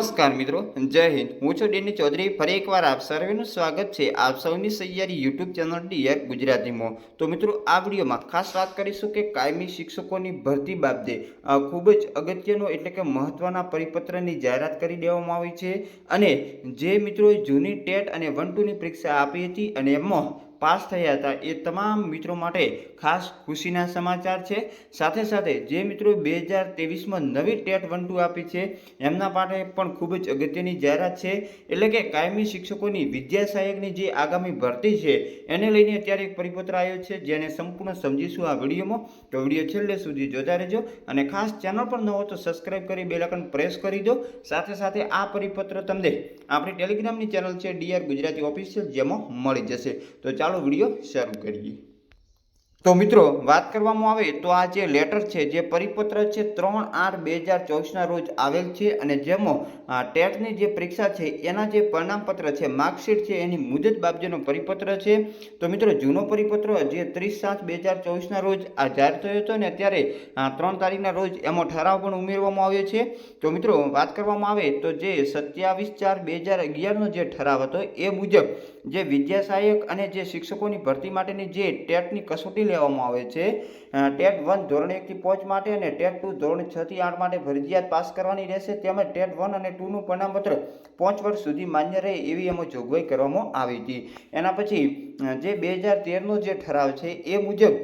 નમસ્કાર મિત્રો, જય હિન્દ. હું છું ડેની ચૌધરી. ફરી એકવાર આપ સર્વેનું સ્વાગત છે આપ સૌની સૈયારી યુટ્યુબ ચેનલ ડીઆર ગુજરાતીમાં. તો મિત્રો, આ વિડીયોમાં ખાસ વાત કરીશું કે કાયમી શિક્ષકોની ભરતી બાબતે ખૂબ જ અગત્યનો એટલે કે મહત્ત્વના પરિપત્રની જાહેરાત કરી દેવામાં આવી છે. અને જે મિત્રોએ જૂની ટેટ અને વન ટુની પરીક્ષા આપી હતી અને એમાં પાસ થયા હતા. એ તમામ મિત્રો માટે ખાસ ખુશીના સમાચાર છે. સાથે સાથે જે મિત્રો બે હજાર ત્રેવીસમાં નવી ટેટ વન ટુ આપી છે, એમના માટે પણ ખૂબ જ અગત્યની જાહેરાત છે. એટલે કે કાયમી શિક્ષકોની વિદ્યા સહાયકની જે આગામી ભરતી છે, એને લઈને અત્યારે એક પરિપત્ર આવ્યો છે, જેને સંપૂર્ણ સમજીશું આ વિડીયોમાં. તો વીડિયો છેલ્લે સુધી જોતા રહેજો અને ખાસ ચેનલ પર ન હો તો સબસ્ક્રાઈબ કરી બેલ આઇકન પ્રેસ કરી દો. સાથે સાથે આ પરિપત્ર તમને આપણી ટેલિગ્રામની ચેનલ છે, ડીઆર ગુજરાતી ઓફિશિયલ, જેમાં મળી જશે. તો ચાલો વીડિયો શરૂ કરીએ. તો મિત્રો, વાત કરવામાં આવે તો આ જે લેટર છે, જે પરિપત્ર છે, ત્રણ આઠ બે હજાર ચોવીસના રોજ આવેલ છે અને જેમાં ટેટની જે પરીક્ષા છે, એના જે પરિણામપત્ર છે માર્કશીટ છે, એની મુદત બાબતેનો પરિપત્ર છે. તો મિત્રો, જૂનો પરિપત્ર જે ત્રીસ સાત બે હજાર ચોવીસના રોજ આ જાહેર થયો હતો ને અત્યારે આ ત્રણ તારીખના રોજ એમાં ઠરાવ પણ ઉમેરવામાં આવ્યો છે. તો મિત્રો, વાત કરવામાં આવે તો જે સત્યાવીસ ચાર બે હજાર અગિયારનો જે ઠરાવ હતો, એ મુજબ જે વિદ્યા સહાયક અને જે શિક્ષકોની ભરતી માટેની જે ટેટની કસોટી લેવામાં આવે છે. ટેટ વન ધોરણ એકથી પાંચ માટે અને ટેટ ટુ ધોરણ છ થી આઠ માટે ફરજિયાત પાસ કરવાની રહેશે. તેમજ ટેટ વન અને ટુનું પરિણામપત્ર પાંચ વર્ષ સુધી માન્ય રહે એવી એમાં જોગવાઈ કરવામાં આવી હતી. એના પછી જે બે હજાર તેરનો જે ઠરાવ છે, એ મુજબ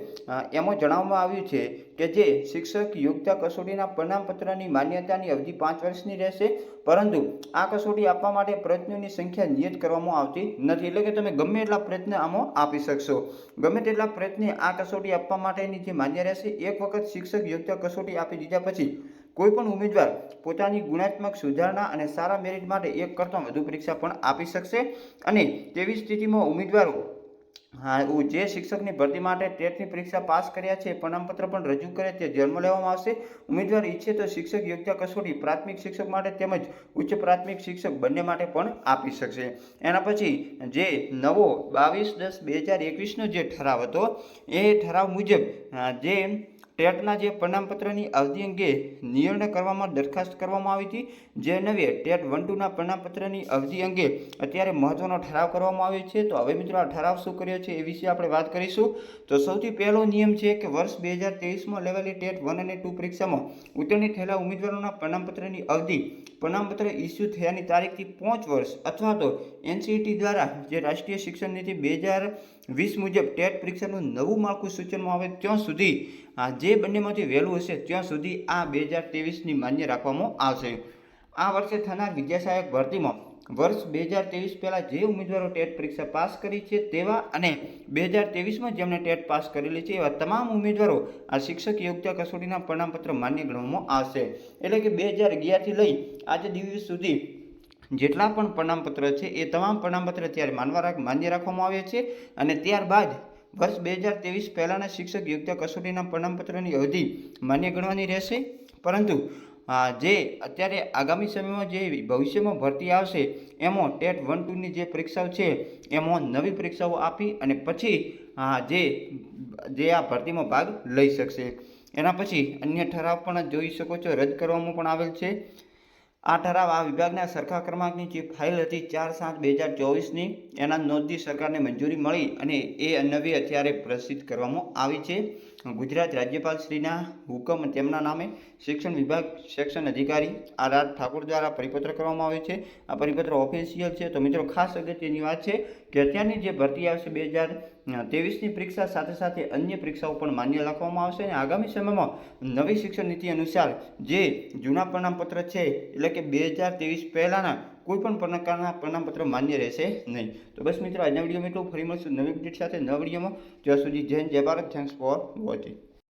એમાં જણાવવામાં આવ્યું છે કે જે શિક્ષક યોગ્યતા કસોટીના પરિણામપત્રની માન્યતાની અવધિ પાંચ વર્ષની રહેશે, પરંતુ આ કસોટી આપવા માટે પ્રયત્નોની સંખ્યા નિયત કરવામાં આવતી નથી. એટલે કે તમે ગમે એટલા પ્રયત્ન આમાં આપી શકશો. ગમે તેટલા પ્રયત્ને આ કસોટી આપવા માટેની જે માન્ય રહેશે, એક વખત શિક્ષક યોગ્ય કસોટી આપી દીધા પછી કોઈપણ ઉમેદવાર પોતાની ગુણાત્મક સુધારણા અને સારા મેરિટ માટે એક કરતાં વધુ પરીક્ષા પણ આપી શકશે અને તેવી સ્થિતિમાં ઉમેદવારો હા, એવું જે શિક્ષકની ભરતી માટે ટેટની પરીક્ષા પાસ કર્યા છે, પ્રમાણપત્ર પણ રજૂ કરે તે ધ્યાનમાં લેવામાં આવશે. ઉમેદવાર ઈચ્છે તો શિક્ષક યોગ્ય કસોટી પ્રાથમિક શિક્ષક માટે તેમજ ઉચ્ચ પ્રાથમિક શિક્ષક બંને માટે પણ આપી શકશે. એના પછી જે નવો બાવીસ દસ બે હજાર એકવીસનો જે ઠરાવ હતો, એ ઠરાવ મુજબ જે ટેટના જે પ્રમાણપત્રની અવધિ અંગે નિર્ણય કરવામાં દરખાસ્ત કરવામાં આવી હતી, જે નવે ટેટ વન ટુના પ્રમાણપત્રની અવધિ અંગે અત્યારે મહત્વનો ઠરાવ કરવામાં આવ્યો છે. તો હવે મિત્રો આ ઠરાવ શું કર્યો છે એ વિશે આપણે વાત કરીશું. તો સૌથી પહેલો નિયમ છે કે વર્ષ બે હજાર તેવીસમાં લેવાયેલી ટેટ વન અને ટુ પરીક્ષામાં ઉત્તીર્ણ થયેલા ઉમેદવારોના પ્રમાણપત્રની અવધિ પરિણામપત્ર ઇસ્યુ થયાની તારીખથી પાંચ વર્ષ અથવા તો એનસીઈટી દ્વારા જે રાષ્ટ્રીય શિક્ષણ નીતિ બે હજાર વીસ મુજબ ટેટ પરીક્ષાનું નવું માળખું સૂચનમાં આવે ત્યાં સુધી આ જે બંનેમાંથી વહેલું હશે ત્યાં સુધી આ બે હજાર ત્રેવીસની માન્ય રાખવામાં આવશે. આ વર્ષે થનાર વિદ્યાસહાયક ભરતીમાં વર્ષ બે હજાર ત્રેવીસ પહેલાં જે ઉમેદવારો ટેટ પરીક્ષા પાસ કરી છે તેવા અને બે હજાર ત્રેવીસમાં જેમણે ટેટ પાસ કરેલી છે એવા તમામ ઉમેદવારો આ શિક્ષક યોગ્યતા કસોટીના પ્રમાણપત્ર માન્ય ગણવામાં આવશે. એટલે કે બે હજાર અગિયારથી લઈ આજે દિવસ સુધી જેટલા પણ પ્રમાણપત્ર છે એ તમામ પ્રમાણપત્ર ત્યારે માનવા માન્ય રાખવામાં આવે છે અને ત્યારબાદ વર્ષ બે હજાર ત્રેવીસ પહેલાંના શિક્ષક યોગ્યતા કસોટીના પ્રમાણપત્રની અવધિ માન્ય ગણવાની રહેશે. પરંતુ જે અત્યારે આગામી સમયમાં જે ભવિષ્યમાં ભરતી આવશે, એમાં ટેટ વન ટુની જે પરીક્ષાઓ છે, એમાં નવી પરીક્ષાઓ આપી અને પછી જે જે આ ભરતીમાં ભાગ લઈ શકશે. એના પછી અન્ય ઠરાવ પણ જોઈ શકો છો, રદ કરવામાં પણ આવેલ છે. આ ઠરાવ આ વિભાગના સરખા ક્રમાંકની જે ફાઇલ હતી ચાર સાત બે હજાર ચોવીસની, એના નોંધની સરકારને મંજૂરી મળી અને એ નવી અત્યારે પ્રસિદ્ધ કરવામાં આવી છે. ગુજરાત રાજ્યપાલ શ્રીના હુકમ તેમના નામે શિક્ષણ વિભાગ સેક્શન અધિકારી આર આર ઠાકોર દ્વારા પરિપત્ર કરવામાં આવ્યો છે. આ પરિપત્ર ઓફિશિયલ છે. તો મિત્રો, ખાસ અગત્યની વાત છે કે અત્યારની જે ભરતી આવશે બે હજાર ત્રેવીસની પરીક્ષા સાથે સાથે અન્ય પરીક્ષાઓ પણ માન્ય રાખવામાં આવશે અને આગામી સમયમાં નવી શિક્ષણ નીતિ અનુસાર જે જૂના પ્રમાણપત્ર છે, એટલે કે બે હજાર ત્રેવીસ પહેલાંના કોઈ પણ પ્રકારના પ્રમાણપત્ર માન્ય રહેશે નહીં. તો બસ મિત્રો આજના વીડિયો મિત્રો ફરી મળશું નવી અપડેટ સાથે નવા વિડીયોમાં. ત્યાં સુધી હિન્દ, જય ભારત. Thanks for watching